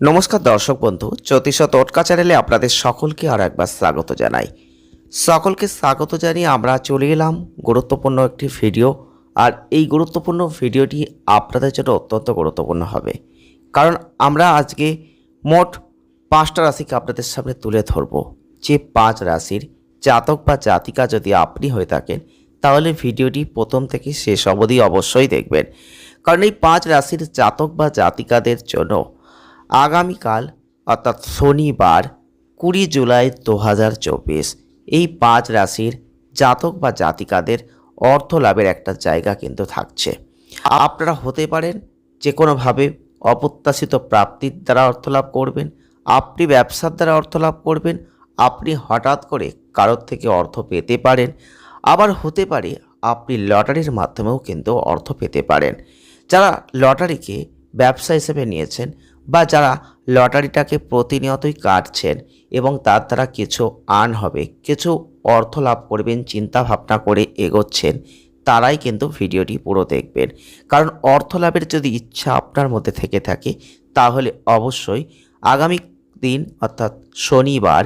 নমস্কার দর্শক বন্ধু, জ্যোতিষ টোটকা চ্যানেলে আপনাদের সকলকে আর একবার স্বাগত জানাই। সকলকে স্বাগত জানিয়ে আমরা চলে এলাম গুরুত্বপূর্ণ একটি ভিডিও, আর এই গুরুত্বপূর্ণ ভিডিওটি আপনাদের জন্য অত্যন্ত গুরুত্বপূর্ণ হবে। কারণ আমরা আজকে মোট পাঁচটা রাশিকে আপনাদের সামনে তুলে ধরব। যে পাঁচ রাশির জাতক বা জাতিকা যদি আপনি হয়ে থাকেন, তাহলে ভিডিওটি প্রথম থেকে শেষ অবধি অবশ্যই দেখবেন। কারণ এই পাঁচ রাশির জাতক বা জাতিকাদের জন্য আগামীকাল, অর্থাৎ শনিবার, কুড়ি জুলাই দু হাজার চব্বিশ, এই পাঁচ রাশির জাতক বা জাতিকাদের অর্থ লাভের একটা জায়গা কিন্তু থাকছে। আপনারা হতে পারেন যে কোনোভাবে অপ্রত্যাশিত প্রাপ্তির দ্বারা অর্থ লাভ করবেন, আপনি ব্যবসার দ্বারা অর্থ লাভ করবেন, আপনি হঠাৎ করে কারোর থেকে অর্থ পেতে পারেন। আবার হতে পারে আপনি লটারির মাধ্যমেও কিন্তু অর্থ পেতে পারেন। যারা লটারিকে ব্যবসা হিসেবে নিয়েছেন বা যারা লটারিটাকে প্রতিনিয়তই কাটছেন এবং তার দ্বারা কিছু আর্ন হবে, কিছু অর্থ লাভ করবেন চিন্তা ভাবনা করে এগোচ্ছেন, তারাই কিন্তু ভিডিওটি পুরো দেখবেন। কারণ অর্থ লাভের যদি ইচ্ছা আপনার মধ্যে থেকে থাকে, তাহলে অবশ্যই আগামী দিন, অর্থাৎ শনিবার,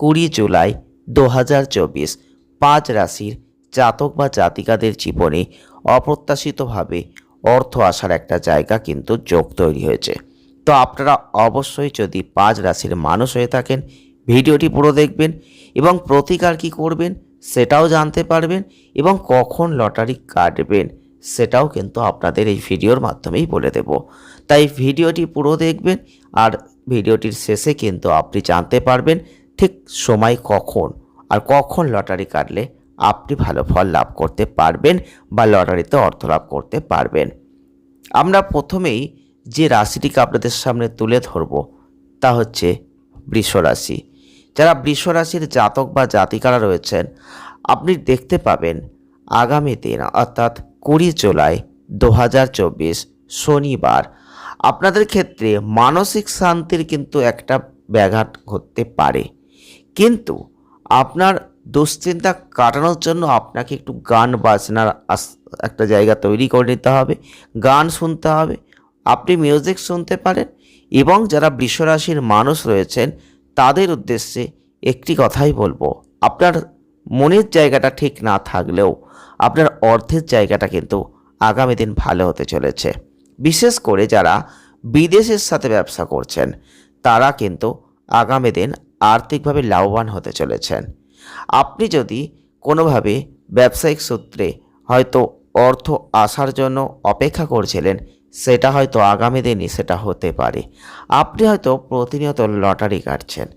কুড়ি জুলাই দু পাঁচ রাশির জাতক বা জাতিকাদের জীবনে অপ্রত্যাশিতভাবে অর্থ আসার একটা জায়গা কিন্তু যোগ তৈরি হয়েছে। তো আপনারা অবশ্যই যদি পাঁচ রাশির মানুষ হয়ে থাকেন, ভিডিওটি পুরো দেখবেন এবং প্রতিকার কি করবেন সেটাও জানতে পারবেন এবং কখন লটারি কাটবেন সেটাও কিন্তু আপনাদের এই ভিডিওর মাধ্যমেই বলে দেব। তাই ভিডিওটি পুরো দেখবেন আর ভিডিওটির শেষে কিন্তু আপনি জানতে পারবেন ঠিক সময় কখন আর কখন লটারি কাটলে আপনি ভালো ফল লাভ করতে পারবেন বা লটারিতে অর্থ লাভ করতে পারবেন। আমরা প্রথমেই যে রাশিটিকে আপনাদের সামনে তুলে ধরব, তা হচ্ছে বৃষ রাশি। যারা বৃষ রাশির জাতক বা জাতিকারা রয়েছেন, আপনি দেখতে পাবেন আগামী দিন, অর্থাৎ কুড়ি জুলাই দু হাজার চব্বিশ শনিবার, আপনাদের ক্ষেত্রে মানসিক শান্তির কিন্তু একটা ব্যাঘাত ঘটতে পারে। কিন্তু আপনার দুশ্চিন্তা কাটানোর জন্য আপনাকে একটু গান বাজনার একটা জায়গা তৈরি করে নিতে হবে, গান শুনতে হবে আপনি মিউজিক শুনতে পারেন এবং যারা বৃষরাশির মানুষ রয়েছেন, তাদের উদ্দেশ্যে একটি কথাই বলব। আপনার মনের জায়গাটা ঠিক না থাকলেও আপনার অর্থের জায়গাটা কিন্তু আগামী দিন ভালো হতে চলেছে। বিশেষ করে যারা বিদেশের সাথে ব্যবসা করছেন, তারা কিন্তু আগামী দিন আর্থিকভাবে লাভবান হতে চলেছেন। আপনি যদি কোনোভাবে ব্যবসায়িক সূত্রে হয়তো অর্থ আসার জন্য অপেক্ষা করছিলেন সেটা হয়তো আগামী দিনই সেটা হতে পারে। আপনি হয়তো প্রতিনিয়ত লটারি কাটছেন।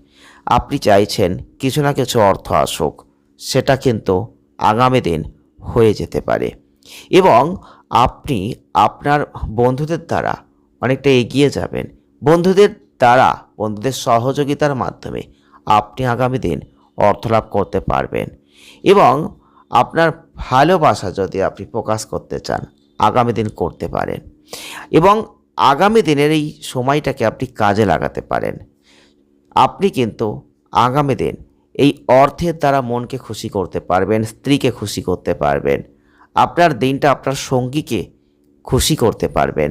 আপনি চাইছেন কিছু না কিছু অর্থ আসুক, সেটা কিন্তু আগামী দিন হয়ে যেতে পারে। এবং আপনি আপনার বন্ধুদের দ্বারা অনেকটা এগিয়ে যাবেন। বন্ধুদের দ্বারা, বন্ধুদের সহযোগিতার মাধ্যমে আপনি আগামী দিন অর্থ লাভ করতে পারবেন। এবং আপনার ভালোবাসা যদি আপনি প্রকাশ করতে চান, আগামী দিন করতে পারেন। এবং আগামী দিনের এই সময়টাকে আপনি কাজে লাগাতে পারেন। আপনি কিন্তু আগামী দিন এই অর্থের দ্বারা মনকে খুশি করতে পারবেন, স্ত্রীকে খুশি করতে পারবেন, আপনার দিনটা আপনার সঙ্গীকে খুশি করতে পারবেন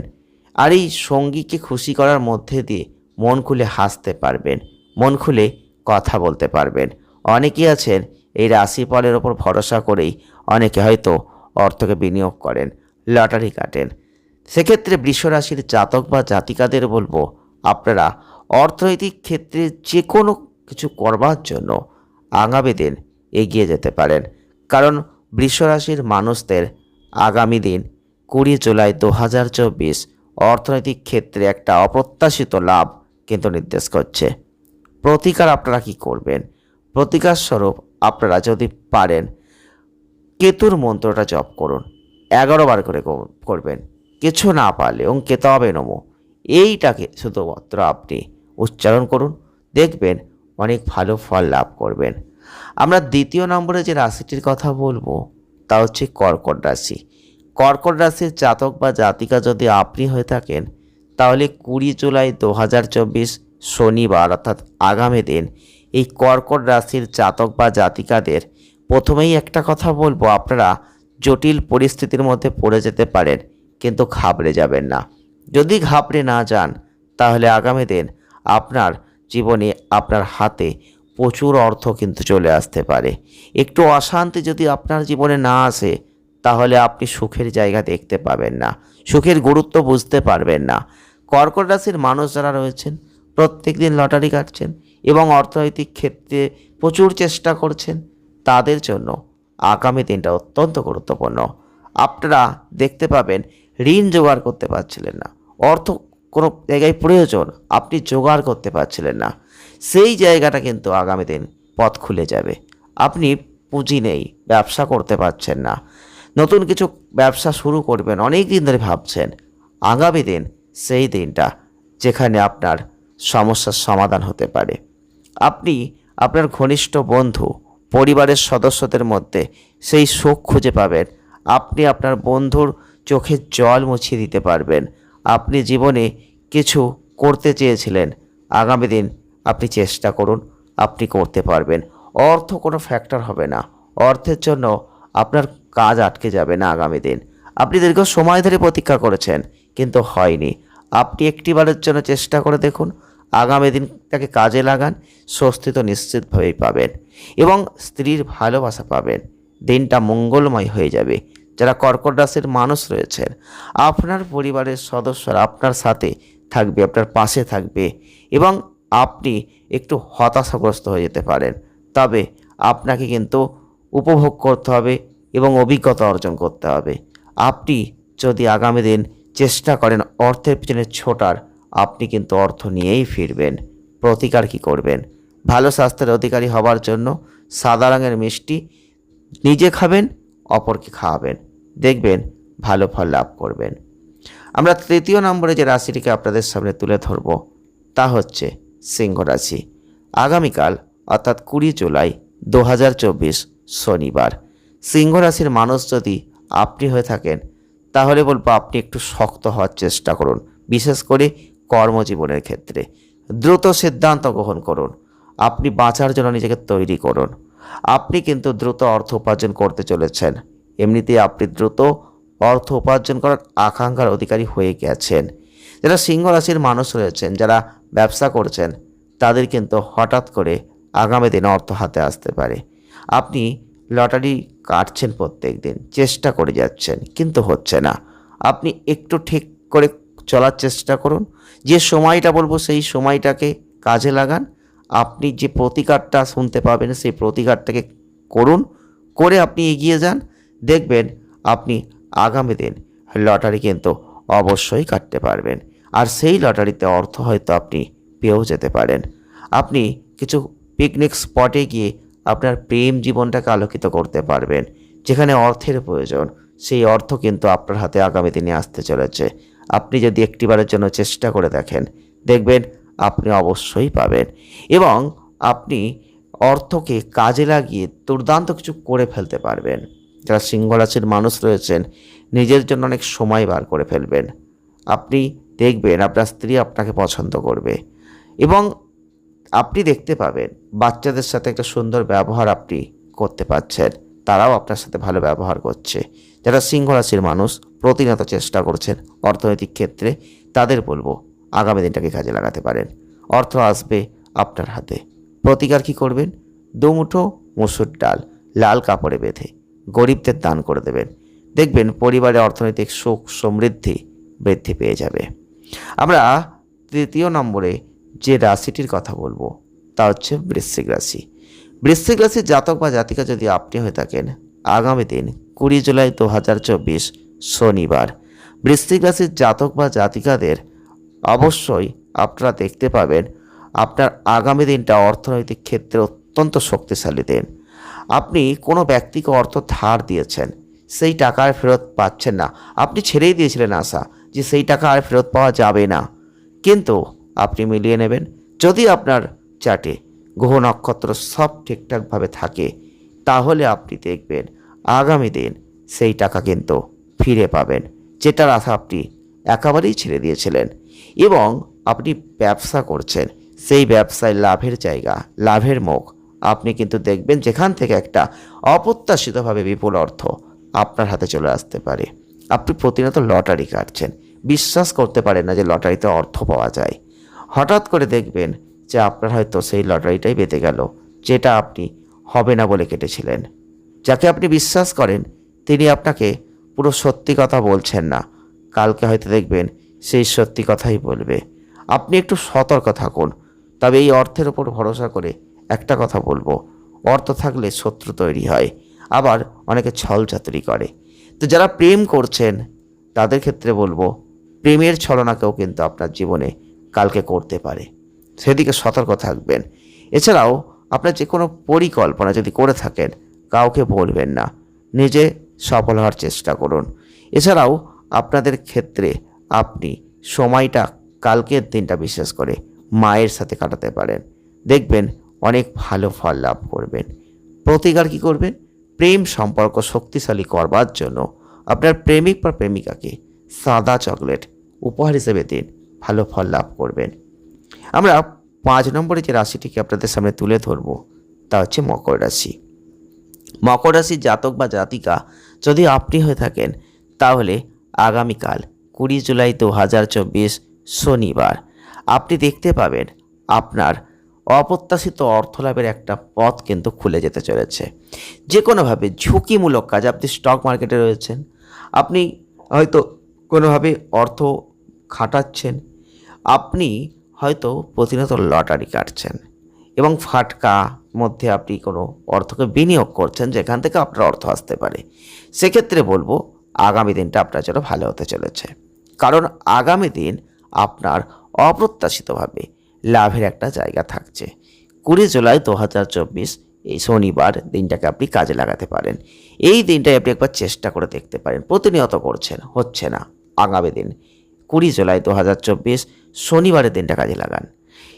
আর এই সঙ্গীকে খুশি করার মধ্যে দিয়ে মন খুলে হাসতে পারবেন, মন খুলে কথা বলতে পারবেন। অনেকেই আছেন এই রাশিফলের ওপর ভরসা করেই, অনেকে হয়তো অর্থকে বিনিয়োগ করেন, লটারি কাটেন। সেক্ষেত্রে বৃষরাশির জাতক বা জাতিকাদের বলব, আপনারা অর্থনৈতিক ক্ষেত্রে যে কোনো কিছু করবার জন্য আগামী দিন এগিয়ে যেতে পারেন। কারণ বৃষরাশির মানুষদের আগামী দিন কুড়ি জুলাই দু হাজার চব্বিশ অর্থনৈতিক ক্ষেত্রে একটা অপ্রত্যাশিত লাভ কিন্তু নির্দেশ করছে। প্রতিকার আপনারা কি করবেন? প্রতিকার স্বরূপ আপনারা যদি পারেন, কেতুর মন্ত্রটা জপ করুন। এগারো বার করে করবেন। কিছু না পারলে, ওং কেতাবে নমো। এইটাকে শুধুমাত্র আপনি উচ্চারণ করুন, দেখবেন অনেক ভালো ফল লাভ করবেন। আমরা দ্বিতীয় নম্বরে যে রাশিটির কথা বলব, তা হচ্ছে কর্কট রাশি। কর্কট রাশির জাতক বা জাতিকা যদি আপনি হয়ে থাকেন, তাহলে কুড়ি জুলাই দু হাজার চব্বিশ শনিবার, অর্থাৎ আগামী দিন, এই কর্কট রাশির জাতক বা জাতিকাদের প্রথমেই একটা কথা বলব, আপনারা জটিল পরিস্থিতির মধ্যে পড়ে যেতে পারেন। কিন্তু ঘাবড়ে যাবেন না। যদি ঘাবড়ে না যান, তাহলে আগামী দিন আপনার জীবনে আপনার হাতে প্রচুর অর্থ কিন্তু চলে আসতে পারে। একটু অশান্তি যদি আপনার জীবনে না আসে, তাহলে আপনি সুখের জায়গা দেখতে পাবেন না। সুখের গুরুত্ব বুঝতে পারবেন না। কর্কট রাশির মানুষ যারা রয়েছেন, প্রত্যেক দিন লটারি কাটছেন এবং অর্থনৈতিক ক্ষেত্রে প্রচুর চেষ্টা করছেন, তাদের জন্য আগামী দিনটা অত্যন্ত গুরুত্বপূর্ণ। আপনারা দেখতে পাবেন ঋণ জোগাড় করতে পারছিলেন না। অর্থ কোনো জায়গায় প্রয়োজন, আপনি জোগাড় করতে পারছিলেন না। সেই জায়গাটা কিন্তু আগামী দিন পথ খুলে যাবে। আপনি পুঁজি নেই, ব্যবসা করতে পারছেন না। নতুন কিছু ব্যবসা শুরু করবেন, অনেক দিন ধরে ভাবছেন। আগামী দিন সেই দিনটা যেখানে আপনার সমস্যার সমাধান হতে পারে। আপনি আপনার ঘনিষ্ঠ বন্ধু, পরিবারের সদস্যদের মধ্যে সেই সুখ খুঁজে পাবেন। আপনি আপনার বন্ধুর চোখের জল মুছিয়ে দিতে পারবেন। আপনি জীবনে কিছু করতে চেয়েছিলেন। আগামী দিন আপনি চেষ্টা করুন, আপনি করতে পারবেন। অর্থ কোনো ফ্যাক্টর হবে না। অর্থের জন্য আপনার কাজ আটকে যাবে না আগামী দিন। আপনি দীর্ঘ সময় ধরে প্রতীক্ষা করেছেন, কিন্তু হয়নি। আপনি একটিবারের জন্য চেষ্টা করে দেখুন, আগামী দিনটাকে কাজে লাগান, স্বস্তি তো নিশ্চিতভাবেই পাবেন এবং স্ত্রীর ভালোবাসা পাবেন। দিনটা মঙ্গলময় হয়ে যাবে। যারা কর্কট রাশির মানুষ রয়েছেন আপনার পরিবারের সদস্যরা আপনার সাথে থাকবে, আপনার পাশে থাকবে এবং আপনি একটু হতাশাগ্রস্ত হয়ে যেতে পারেন। তবে আপনাকে কিন্তু উপভোগ করতে হবে এবং অভিজ্ঞতা অর্জন করতে হবে। আপনি যদি আগামী দিন চেষ্টা করেন অর্থের পিছনে ছোটার, আপনি কিন্তু অর্থ নিয়েই ফিরবেন। প্রতিকার কি করবেন? ভালো স্বাস্থ্যের অধিকারী হবার জন্য সাদা রঙের মিষ্টি নিজে খাবেন, অপরকে খাওয়াবেন। দেখবেন ভালো ফল লাভ করবেন। আমরা তৃতীয় নম্বরে যে রাশিটিকে আপনাদের সামনে তুলে ধরব, তা হচ্ছে সিংহ রাশি। আগামীকাল, অর্থাৎ কুড়ি জুলাই দু হাজার চব্বিশ শনিবার। সিংহ রাশির মানুষ যদি আপনি হয়ে থাকেন, তাহলে বলব আপনি একটু শক্ত হওয়ার চেষ্টা করুন, বিশেষ করে কর্মজীবনের ক্ষেত্রে। দ্রুত সিদ্ধান্ত গ্রহণ করুন, আপনি বাঁচার জন্য নিজেকে তৈরি করুন। আপনি কিন্তু দ্রুত অর্থ উপার্জন করতে চলেছেন। এমনিতেই আপনি দ্রুত অর্থ উপার্জন করার আকাঙ্ক্ষার অধিকারী হয়ে গেছেন। যারা সিংহ রাশির মানুষ রয়েছেন, যারা ব্যবসা করছেন, তাদের কিন্তু হঠাৎ করে আগামী দিনে অর্থ হাতে আসতে পারে। আপনি লটারি কাটছেন প্রত্যেক দিন চেষ্টা করে যাচ্ছেন, কিন্তু হচ্ছে না। আপনি একটু ঠিক করে চলার চেষ্টা করুন। যে সময়টা বলব, সেই সময়টাকে কাজে লাগান। আপনি যে প্রতিকারটা শুনতে পাবেন, সেই প্রতিকারটাকে করুন। করে আপনি এগিয়ে যান। দেখবেন আপনি আগামী দিন লটারি কিন্তু অবশ্যই কাটতে পারবেন। আর সেই লটারিতে অর্থ হয়তো আপনি পেয়েও যেতে পারেন। আপনি কিছু পিকনিক স্পটে গিয়ে আপনার প্রেম জীবনটাকে আলোকিত করতে পারবেন। যেখানে অর্থের প্রয়োজন, সেই অর্থ কিন্তু আপনার হাতে আগামী দিনে আসতে চলেছে। আপনি যদি একটিবারের জন্য চেষ্টা করে দেখেন, দেখবেন আপনি অবশ্যই পাবেন। এবং আপনি অর্থকে কাজে লাগিয়ে দুর্দান্ত কিছু করে ফেলতে পারবেন। যারা সিংহ রাশির মানুষ রয়েছেন, নিজের জন্য অনেক সময় বার করে ফেলবেন। আপনি দেখবেন আপনার স্ত্রী আপনাকে পছন্দ করবে এবং আপনি দেখতে পাবেন বাচ্চাদের সাথে একটা সুন্দর ব্যবহার আপনি করতে পারছেন। তারাও আপনার সাথে ভালো ব্যবহার করছে। যারা সিংহ রাশির মানুষ, প্রতিনিয়ত চেষ্টা করছেন অর্থনৈতিক ক্ষেত্রে, তাদের বলব আগামী দিনটাকে কাজে লাগাতে পারেন। অর্থ আসবে আপনার হাতে। প্রতিকার কি করবেন? দুমুঠো মুসুর ডাল, লাল কাপড়ে বেঁধে। গরিবদের দান করে দেবেন। দেখবেন পরিবারে অর্থনৈতিক সুখ, সমৃদ্ধি বৃদ্ধি পেয়ে যাবে। আমরা তৃতীয় নম্বরে যে রাশিটির কথা বলব, তা হচ্ছে বৃশ্চিক রাশি। বৃশ্চিক রাশির জাতক বা জাতিকা যদি আপনি হয়ে থাকেন, আগামী দিন কুড়ি জুলাই দু হাজার চব্বিশ শনিবার। বৃশ্চিক রাশির জাতক বা জাতিকাদের অবশ্যই আপনারা দেখতে পাবেন, আপনার আগামী দিনটা অর্থনৈতিক ক্ষেত্রে অত্যন্ত শক্তিশালী দিন। আপনি কোনো ব্যক্তিকে অর্থ ধার দিয়েছেন, সেই টাকা আর ফেরত পাচ্ছেন না। আপনি ছেড়েই দিয়েছিলেন আশা যে সেই টাকা আর ফেরত পাওয়া যাবে না। কিন্তু আপনি মিলিয়ে নেবেন। যদি আপনার চাটে গ্রহ নক্ষত্র সব ঠিকঠাকভাবে থাকে, তাহলে আপনি দেখবেন আগামী দিন সেই টাকা কিন্তু ফিরে পাবেন, যেটার আশা আপনি একেবারেই ছেড়ে দিয়েছিলেন। এবং আপনি ব্যবসা করছেন, সেই ব্যবসায় লাভের জায়গা, লাভের মুখ আপনি কিন্তু দেখবেন যেখান থেকে একটা অপ্রত্যাশিতভাবে বিপুল অর্থ আপনার হাতে চলে আসতে পারে। আপনি প্রতিনিয়ত লটারি কাটছেন। বিশ্বাস করতে পারেন না যে লটারিতে অর্থ পাওয়া যায়। হঠাৎ করে দেখবেন যে আপনার হয়তো সেই লটারিটাই বেঁধে গেল, যেটা আপনি হবে না বলে কেটেছিলেন। যাকে আপনি বিশ্বাস করেন, তিনি আপনাকে পুরো সত্যি কথা বলছেন না। কালকে হয়তো দেখবেন সেই সত্যি কথাই বলবে। আপনি একটু সতর্ক থাকুন। তবে এই অর্থের উপর ভরসা করে একটা কথা বলব, অর্থ থাকলে শত্রু তৈরি হয়, আবার অনেকে ছল চাতুরি করে। তো যারা প্রেম করছেন, তাদের ক্ষেত্রে বলব, প্রেমের ছলনাকেও কিন্তু আপনার জীবনে কালকে করতে পারে। সেদিকে সতর্ক থাকবেন। এছাড়াও আপনার যে কোনো পরিকল্পনা যদি করে থাকেন, কাউকে বলবেন না, নিজে সফল হওয়ার চেষ্টা করুন। এছাড়াও আপনাদের ক্ষেত্রে আপনি সময়টা কালকের দিনটা বিশেষ করে মায়ের সাথে কাটাতে পারেন। দেখবেন অনেক ভালো ফল লাভ করবেন। প্রতিকার কি করবেন? প্রেম সম্পর্ক শক্তিশালী করবার জন্য আপনার প্রেমিক বা প্রেমিকাকে সাদা চকলেট উপহার হিসেবে দিন, ভালো ফল লাভ করবেন। আমরা পাঁচ নম্বরে যে রাশিটিকে আপনাদের সামনে তুলে ধরবো, তা হচ্ছে মকর রাশি। মকর রাশির জাতক বা জাতিকা, যদি আপনি হয়ে থাকেন, তাহলে আগামীকাল কুড়ি জুলাই দু হাজার চব্বিশ শনিবার, আপনি দেখতে পাবেন আপনার অপ্রত্যাশিত অর্থলাভের একটা পথ কিন্তু খুলে যেতে চলেছে। যে কোনোভাবে ঝুঁকিমূলক কাজ, আপনি স্টক মার্কেটে রয়েছেন, আপনি হয়তো কোনোভাবে অর্থ খাটাচ্ছেন, আপনি হয়তো প্রতিনিয়ত লটারি কাটছেন এবং ফাটকা মধ্যে আপনি কোনো অর্থকে বিনিয়োগ করছেন যেখান থেকে আপনার অর্থ আসতে পারে। সেক্ষেত্রে বলব, আগামী দিনটা আপনার জন্য ভালো হতে চলেছে। কারণ আগামী দিন আপনার অপ্রত্যাশিতভাবে লাভের একটা জায়গা থাকছে। কুড়ি জুলাই দু হাজার চব্বিশ, এই শনিবার দিনটাকে আপনি কাজে লাগাতে পারেন। এই দিনটাই আপনি একবার চেষ্টা করে দেখতে পারেন। প্রতিনিয়ত করছেন, হচ্ছে না। আগামী দিন, কুড়ি জুলাই দু হাজার চব্বিশ, শনিবারের দিনটা কাজে লাগান।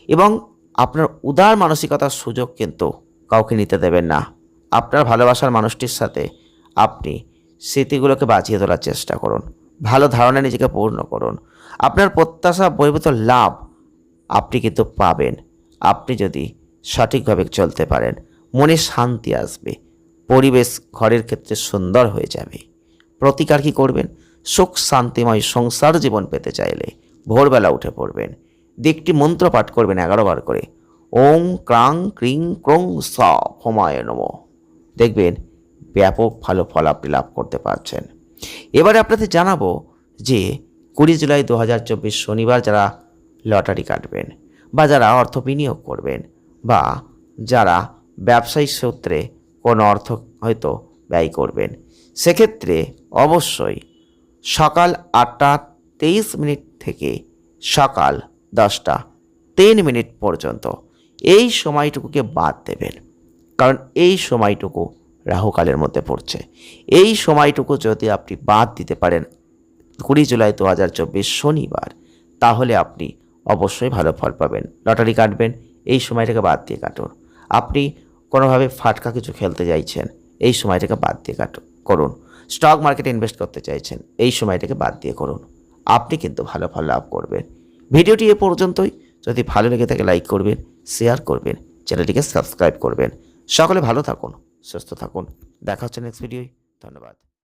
এবং আপনার উদার মানসিকতার সুযোগ কিন্তু কাউকে নিতে দেবেন না। আপনার ভালোবাসার মানুষটির সাথে আপনি স্মৃতিগুলোকে বাঁচিয়ে তোলার চেষ্টা করুন। ভালো ধারণা নিজেকে পূর্ণ করুন। আপনার প্রত্যাশা, বহির্ভূত লাভ আপনি কিন্তু পাবেন। আপনি যদি সঠিকভাবে চলতে পারেন, মনে শান্তি আসবে। পরিবেশ ঘরের ক্ষেত্রে সুন্দর হয়ে যাবে। প্রতিকার কি করবেন? সুখ শান্তিময় সংসার জীবন পেতে চাইলে ভোরবেলা উঠে পড়বেন। দিকটি মন্ত্র পাঠ করবেন এগারো বার করে। ওং ক্রাং ক্রিং ক্রং স নম। দেখবেন ব্যাপক ভালো ফল আপনি লাভ করতে পারছেন। এবারে আপনাদের জানাব যে কুড়ি জুলাই দু হাজার চব্বিশ শনিবার যারা লটারি কাটবেন বা যারা অর্থ বিনিয়োগ করবেন বা যারা ব্যবসায়িক সূত্রে কোনো অর্থ হয়তো ব্যয় করবেন। সেক্ষেত্রে অবশ্যই সকাল আটটা তেইশ মিনিট থেকে সকাল দশটা তিন মিনিট পর্যন্ত এই সময়টুকুকে বাদ দেবেন। কারণ এই সময়টুকু রাহুকালের মধ্যে পড়ছে। এই সময়টুকু যদি আপনি বাদ দিতে পারেন কুড়ি জুলাই দু হাজার চব্বিশ শনিবার, তাহলে আপনি অবশ্যই ভালো ফল পাবেন। লটারি কাটবেন, এই সময়টাকে বাদ দিয়ে কাটুন। আপনি কোনোভাবে ফাটকা কিছু খেলতে চাইছেন, এই সময়টাকে বাদ দিয়ে কাটুন, করুন। স্টক মার্কেটে ইনভেস্ট করতে চাইছেন, এই সময়টাকে বাদ দিয়ে করুন। আপনি কিন্তু ভালো ফল লাভ করবেন। ভিডিওটি এ পর্যন্তই। যদি ভালো লেগে থাকে লাইক করবেন, শেয়ার করবেন, চ্যানেলটিকে সাবস্ক্রাইব করবেন। সকলে ভালো থাকুন, সুস্থ থাকুন। দেখা হচ্ছে নেক্সট ভিডিওয় ধন্যবাদ।